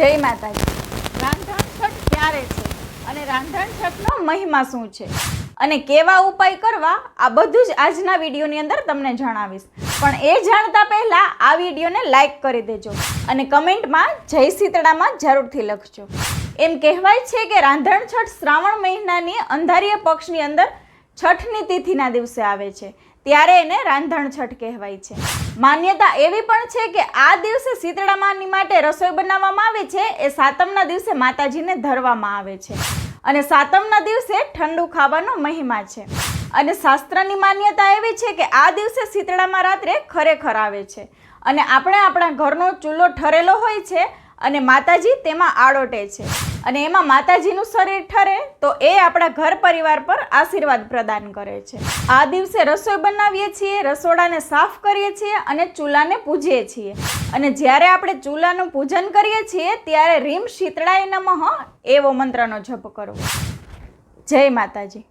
જય માતાજી. રાંધણ છઠ ક્યારે છે? અને રાંધણ છઠનો મહિમા શું છે? અને કેવા ઉપાય કરવા? આ બધું જ આજના વિડીયોની અંદર તમને જણાવીશ. પણ એ જાણતા પહેલાં આ વિડીયોને લાઈક કરી દેજો અને કમેન્ટમાં જય શીતળામાં જરૂરથી લખજો. એમ કહેવાય છે કે રાંધણ છઠ શ્રાવણ મહિનાની અંધારીય પક્ષની અંદર છઠની તિથિના દિવસે આવે છે. ત્યારે એને રાંધણ છઠ કહેવાય છે. માન્યતા એવી પણ છે કે આ દિવસે શીતળામાની માટે રસોઈ બનાવવામાં આવે છે, એ સાતમના દિવસે માતાજીને ધરવામાં આવે છે. અને સાતમના દિવસે ઠંડુ ખાવાનો મહિમા છે. અને શાસ્ત્રની માન્યતા એવી છે કે આ દિવસે શીતળામાં રાત્રે ખરેખર આવે છે. અને આપણે આપણા ઘરનો ચૂલો ઠરેલો હોય છે અને માતાજી તેમાં આડોટે છે. અને એમાં માતાજીનું શરીર ઠરે તો એ આપણા ઘર પરિવાર પર આશીર્વાદ પ્રદાન કરે છે. આ દિવસે રસોઈ બનાવીએ છીએ, રસોડાને સાફ કરીએ છીએ અને ચૂલાને પૂજીએ છીએ. અને જ્યારે આપણે ચૂલાનું પૂજન કરીએ છીએ, ત્યારે રીમ શીતળાય નમઃ એવો મંત્રનો જપ કરવો. જય માતાજી.